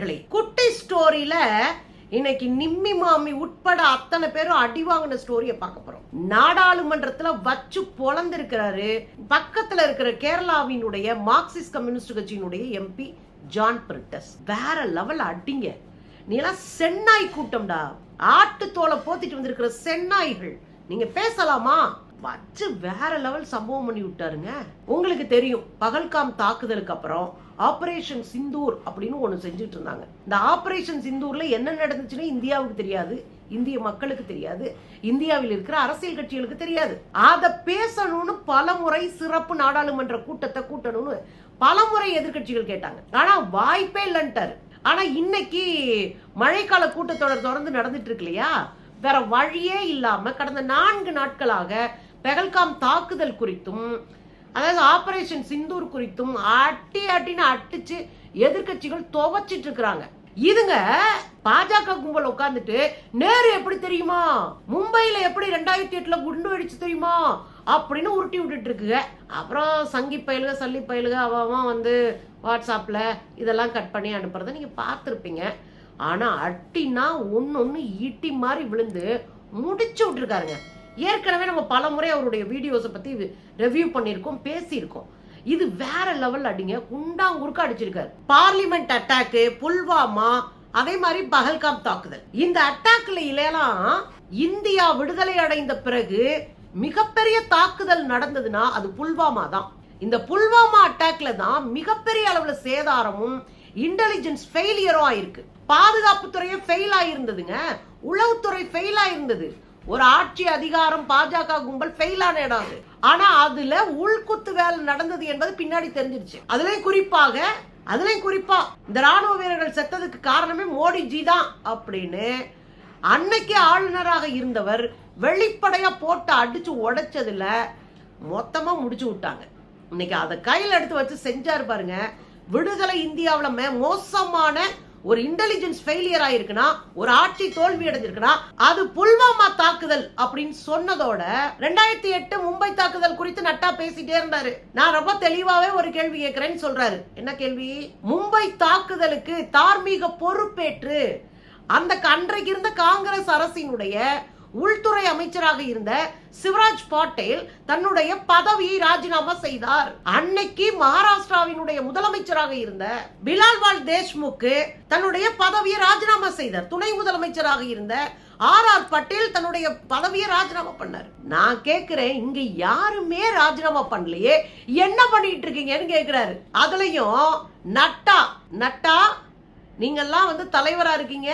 நண்பர்களே குட்டி ஸ்டோரியில இன்னைக்கு நிம்மி மாமி உட்பட அத்தனை பேரும் அடி வாங்கின ஸ்டோரிய பார்க்க போறோம். நாடாளுமன்றத்துல வச்சு பொழந்திருக்கிறாரு பக்கத்துல இருக்கிற கேரளாவினுடைய மார்க்சிஸ்ட் கம்யூனிஸ்ட் கட்சியினுடைய எம்பி ஜான் பிரிட்டஸ் வேற லெவல் அடிங்க. நீ எல்லாம் சென்னாய் கூட்டம்டா. ஆட்டு தோலை போத்திட்டு வந்திருக்கிற சென்னாய்கள். நீங்க பேசலாமா? வச்சு வேற லெவல் சம்பவம் பண்ணி விட்டாருங்க. உங்களுக்கு தெரியும் பகல்காம் தாக்குதலுக்கு அப்புறம் ஆபரேஷன் சிந்தூர் அப்படின்னு ஒண்ணு செஞ்சுட்டு இருந்தாங்க. இந்த ஆபரேஷன் சிந்தூர்ல என்ன நடந்துச்சுன்னு இந்தியாவுக்கு தெரியாது இந்திய மக்களுக்கு தெரியாது இந்தியாவில் இருக்கிற அரசியல் கட்சிகளுக்கு தெரியாது. அதை பேசணும்னு பலமுறை சிறப்பு நாடாளுமன்ற கூட்டத்தை கூட்டணும்னு பலமுறை எதிர்கட்சிகள் கேட்டாங்க. ஆனா வாய்ப்பே இல்லைன்ட்டாரு. ஆனா இன்னைக்கு மழைக்கால கூட்டத்தொடர் தொடர்ந்து நடந்துட்டு இருக்கு இல்லையா? வேற வழியே இல்லாம கடந்த நான்கு நாட்களாக பெகல்காம் தாக்குதல் குறித்தும் அதாவது ஆபரேஷன் சிந்தூர் குறித்தும் அட்டி அட்டின்னு அட்டிச்சு எதிர்க்கட்சிகள் துவச்சிட்டு இருக்கிறாங்க. இதுங்க பாஜக கும்பல் உட்காந்துட்டு நேரு எப்படி தெரியுமா? மும்பையில எப்படி ரெண்டாயிரத்தி எட்டுல குண்டு வெடிச்சு தெரியுமா? அப்படின்னு உருட்டி விட்டுட்டு இருக்குங்க. அப்புறம் சங்கி பயலுக சல்லி பயலுக அவன் வந்து வாட்ஸ்அப்ல இதெல்லாம் கட் பண்ணி அனுப்புறத நீங்க பார்த்துருப்பீங்க. ஆனா அட்டினா ஒன்னொன்னு ஈட்டி மாதிரி விழுந்து முடிச்சு விட்டுருக்காருங்க. ஏற்கனவே நம்ம பல முறை அவருடைய வீடியோஸை பத்தி ரிவ்யூ பண்ணியிருக்கோம் பேசியிருக்கோம். இது வேற லெவல் அடிங்க. குண்டாங்குறுக்க அடிச்சிருக்காரு. பார்லிமெண்ட் அட்டாக்கு புல்வாமா அதே மாதிரி பகல்காம் தாக்குதல். இந்த அட்டாக்ல இலையெல்லாம் இந்தியா விடுதலை அடைந்த பிறகு மிகப்பெரிய தாக்குதல் நடந்ததுன்னா அது புல்வாமா தான். இந்த புல்வாமா அட்டாக்ல தான் மிகப்பெரிய அளவுல சேதாரமும் இன்டெலிஜென்ஸ் ஃபெயிலியரும் ஆயிருக்கு பாதுகாப்பு துறையும் ஃபெயில் ஆயிருந்ததுங்க. உளவுத்துறை ஃபெயில் ஆயிருந்தது. ஒரு ஆட்சி அதிகாரம் பாஜக கும்பல் ஃபெயில் ஆன இடம் அது. ஆனா அதுல உள்குத்து வேலை நடந்தது என்பது பின்னாடி தெரிஞ்சிருச்சு. அதுலயும் குறிப்பாக அதுலயும் குறிப்பா இந்த ராணுவ வீரர்கள் செத்ததுக்கு காரணமே மோடிஜி தான் அப்படின்னு அன்னைக்கு ஆளுநராக இருந்தவர் வெளிப்படையா போட்டு அடிச்சு உடைச்சதுல மொத்தமா முடிச்சு விட்டாங்க. இன்னைக்கு அதை கையில் எடுத்து வச்சு செஞ்சாரு பாருங்க. விடுதலை இந்தியாவில் மோசமான ஒரு இன்டெலிஜென்ஸ் ஃபெயிலியர் ஆயிருக்குன்னா ஒரு ஆட்சி தோல்வி அடைஞ்சிருக்குன்னா அது புல்வாமா தாக்குதல் அப்படின்னு சொன்னதோட ரெண்டாயிரத்தி எட்டு மும்பை தாக்குதல் குறித்து நட்டா பேசிட்டே இருந்தாரு. நான் ரொம்ப தெளிவாவே ஒரு கேள்வி கேட்கிறேன்னு சொல்றாரு. என்ன கேள்வி? மும்பை தாக்குதலுக்கு தார்மீக பொறுப்பேற்று அந்த அன்றைக்கு இருந்த காங்கிரஸ் அரசினுடைய உள்துறை அமைச்சராக இருந்த சிவராஜ் பாட்டேல் தன்னுடைய பதவியை ராஜினாமா செய்தார். அன்னைக்கு மகாராஷ்டிராவினுடைய முதலமைச்சராக இருந்த பிலால்வால் தேஷ்முக்கு தன்னுடைய பதவியை ராஜினாமா செய்தார். துணை முதலமைச்சராக இருந்த ஆர் ஆர் பட்டேல் தன்னுடைய பதவியை ராஜினாமா பண்ணார். நான் கேட்கிறேன் இங்க யாருமே ராஜினாமா பண்ணலையே. என்ன பண்ணிட்டு இருக்கீங்கன்னு கேட்கிறாரு அதுலயும் நட்டா நட்டா நீங்கெல்லாம் வந்து தலைவரா இருக்கீங்க.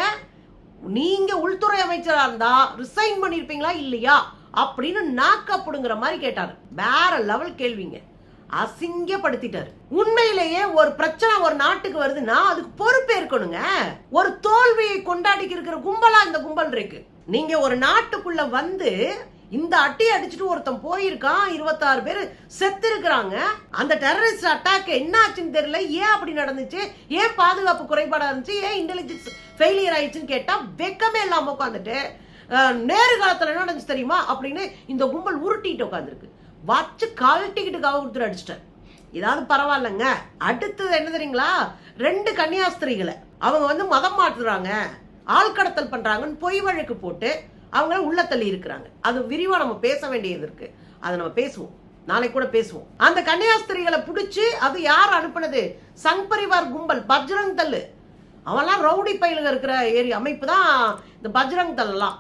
நீங்க உள்துறை அமைச்சரா இருந்தா ரிசைன் பண்ணிருப்பீங்களா இல்லையா? அப்படின்னு நாக்கப்படுங்கிற மாதிரி கேட்டாரு. வேற லெவல் கேள்விங்க. அசிங்கப்படுத்திட்டாரு. உண்மையிலேயே ஒரு பிரச்சனை ஒரு நாட்டுக்கு வருதுன்னா அதுக்கு பொறுப்பேற்கணுங்க ஒரு தோல்வியை கொண்டாடிக்கு இருக்கிற கும்பலா இந்த கும்பல் இருக்கு. நீங்க ஒரு நாட்டுக்குள்ள வந்து இந்த அட்டி அடிச்சுட்டு ஒருத்தன் போயிருக்கான். இருபத்தாறு பேர் செத்து இருக்கிறாங்க அந்த டெரரிஸ்ட் அட்டாக் என்ன ஆச்சுன்னு தெரியல. ஏன் அப்படி நடந்துச்சு? ஏன் பாதுகாப்பு குறைபாடா இருந்துச்சு? ஏன் இன்டெலிஜென்ஸ் ஃபெயிலியர் ஆயிடுச்சுன்னு கேட்டால் வெக்கமே இல்லாமல் உட்காந்துட்டு நேரு காலத்தில் என்ன நடந்துச்சு தெரியுமா? அப்படின்னு இந்த கும்பல் உருட்டிட்டு உட்காந்துருக்கு வச்சு கழட்டிக்கிட்டு கவுத்துட்டு அடிச்சிட்டேன் இதாவது பரவாயில்லைங்க. அடுத்தது என்ன தெரியுங்களா? ரெண்டு கன்னியாஸ்திரிகளை. அவங்க வந்து மதம் மாற்றுறாங்க ஆள்கடத்தல் பண்ணுறாங்கன்னு பொய் வழக்கு போட்டு அவங்கள உள்ள தள்ளி இருக்கிறாங்க. அது விரிவாக நம்ம பேச வேண்டியது இருக்கு. அதை நம்ம பேசுவோம். நாளைக்கு கூட பேசுவோம். அந்த கன்னியாஸ்திரிகளை பிடிச்சி அது யார் அனுப்புனது? சங் பரிவார் கும்பல் பஜ்ரங் தள்ளு. அவன்லாம் ரவுடி பயிலுங்க இருக்கிற ஏரி அமைப்பு தான் இந்த பஜ்ரங் தல்லாம்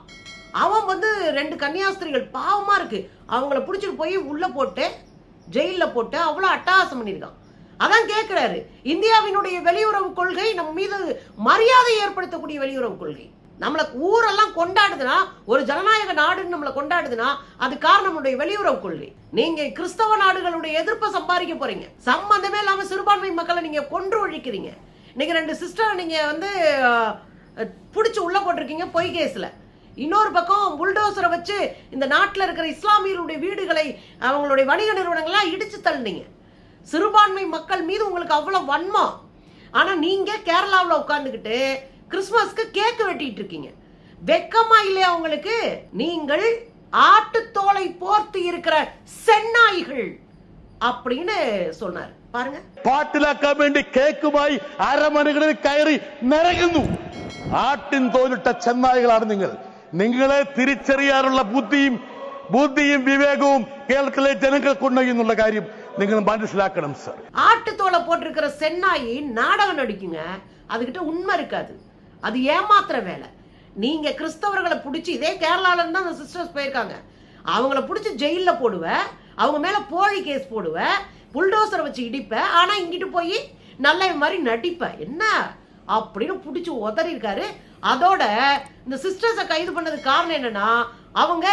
அவன் வந்து ரெண்டு கன்னியாஸ்திரிகள் பாவமாக இருக்கு. அவங்கள பிடிச்சிட்டு போய் உள்ளே போட்டு ஜெயிலில் போட்டு அவ்வளோ அட்டகாசம் பண்ணியிருக்கான். அதான் கேட்குறாரு இந்தியாவினுடைய வெளியுறவு கொள்கை நம்ம மீது மரியாதை ஏற்படுத்தக்கூடிய வெளியுறவு கொள்கை. நம்மளை ஊரெல்லாம் கொண்டாடுதுன்னா ஒரு ஜனநாயக நாடுன்னு நம்மளை கொண்டாடுதுன்னா அது காரணம் நம்முடைய வெளியுறவு கொள்கை. நீங்க கிறிஸ்தவ நாடுகளுடைய எதிர்ப்பை சம்பாதிக்க போறீங்க. சம்பந்தமே இல்லாம சிறுபான்மை மக்களை நீங்க கொன்று ஒழிக்கிறீங்க. இன்னைக்கு ரெண்டு சிஸ்டர் நீங்கள் வந்து பிடிச்சி உள்ள போட்டிருக்கீங்க பொய் கேஸில் இன்னொரு பக்கம் புல்டோசரை வச்சு இந்த நாட்டில் இருக்கிற இஸ்லாமியர்களுடைய வீடுகளை அவங்களுடைய வணிக நிறுவனங்கள்லாம் இடிச்சு தள்ளினீங்க. சிறுபான்மை மக்கள் மீது உங்களுக்கு அவ்வளோ வன்மம் ஆனால் நீங்கள் கேரளாவில் உட்காந்துக்கிட்டு கிறிஸ்மஸ்க்கு கேக்கு வெட்டிட்டு இருக்கீங்க. வெக்கமா இல்லையா உங்களுக்கு? நீங்கள் ஆட்டுத்தோலை போர்த்து இருக்கிற சென்னாய்கள். அப்படின்னு சொன்னார் பாருங்க പാട്ടിലാക്കാൻ വേണ്ടി കേക്കുമായി അരമണികളിൽ കയറി നിറയുന്നു ആട്ടിൻ തോലിട്ട ചെന്നായികളാണ് നിങ്ങൾ നിങ്ങളെ തിരിച്ചറിയാനുള്ള ബുദ്ധിയും ബുദ്ധിയും വിവേകവും കേരളത്തിലെ ജനങ്ങൾക്കുണ്ട് എന്നുള്ള കാര്യം നിങ്ങൾ മനസ്സിലാക്കണം സർ ஆட்டுத்தோலை போட்டிருக்கிற சென்னாயி நாடகம் நடிக்குங்க அதுகிட்ட உண்மை இருக்காது அது ஏமாத்துற வேலை நீங்க கிறிஸ்தவர்களை பிடிச்சி இதே கேரளால இருந்து அந்த சிஸ்டர்ஸ் போயிருக்காங்க அவங்கள பிடிச்சி ஜெயில்ல போடுவ அவங்க மேல போலி கேஸ் போடுவேன் புல்டோசரை வச்சு இடிப்பேன் ஆனா இங்கிட்டு போய் நல்ல மாதிரி நடிப்பேன் என்ன? அப்படின்னு பிடிச்சி உதறி இருக்காரு. அதோட இந்த சிஸ்டர்ஸை கைது பண்ணதுக்கு காரணம் என்னன்னா அவங்க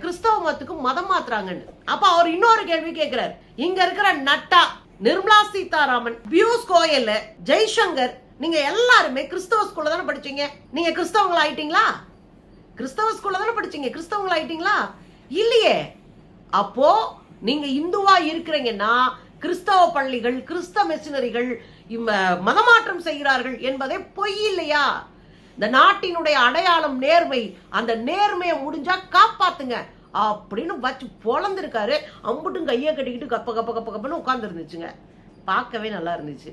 கிறிஸ்தவ மதத்துக்கு மதம் மாத்துறாங்கன்னு. அப்ப அவர் இன்னொரு கேள்வி கேட்கிறார் இங்க இருக்கிற நட்டா நிர்மலா சீதாராமன் பியூஸ் கோயல் ஜெய்சங்கர் நீங்க எல்லாருமே கிறிஸ்தவ ஸ்கூல்ல தானே படிச்சீங்க? நீங்க கிறிஸ்தவங்களா ஆயிட்டீங்களா? கிறிஸ்தவ ஸ்கூல்ல தானே படிச்சீங்க? கிறிஸ்தவங்களா ஆயிட்டீங்களா? இல்லையே. அப்போ நீங்க இந்துவா இருக்கிறீங்கன்னா கிறிஸ்தவ பள்ளிகள் கிறிஸ்தவ மிஷினரிகள் இம்ம- மதமாற்றம் செய்கிறார்கள் என்பதே பொய் இல்லையா? இந்த நாட்டினுடைய அடையாளம் நேர்மை அந்த நேர்மையை முடிஞ்சா காப்பாத்துங்க அப்படின்னு வச்சு பொழந்திருக்காரு. அம்புட்டும் கையை கட்டிக்கிட்டு கப்ப கப்ப கப்ப கப்பன்னு உட்கார்ந்து இருந்துச்சுங்க பார்க்கவே நல்லா இருந்துச்சு.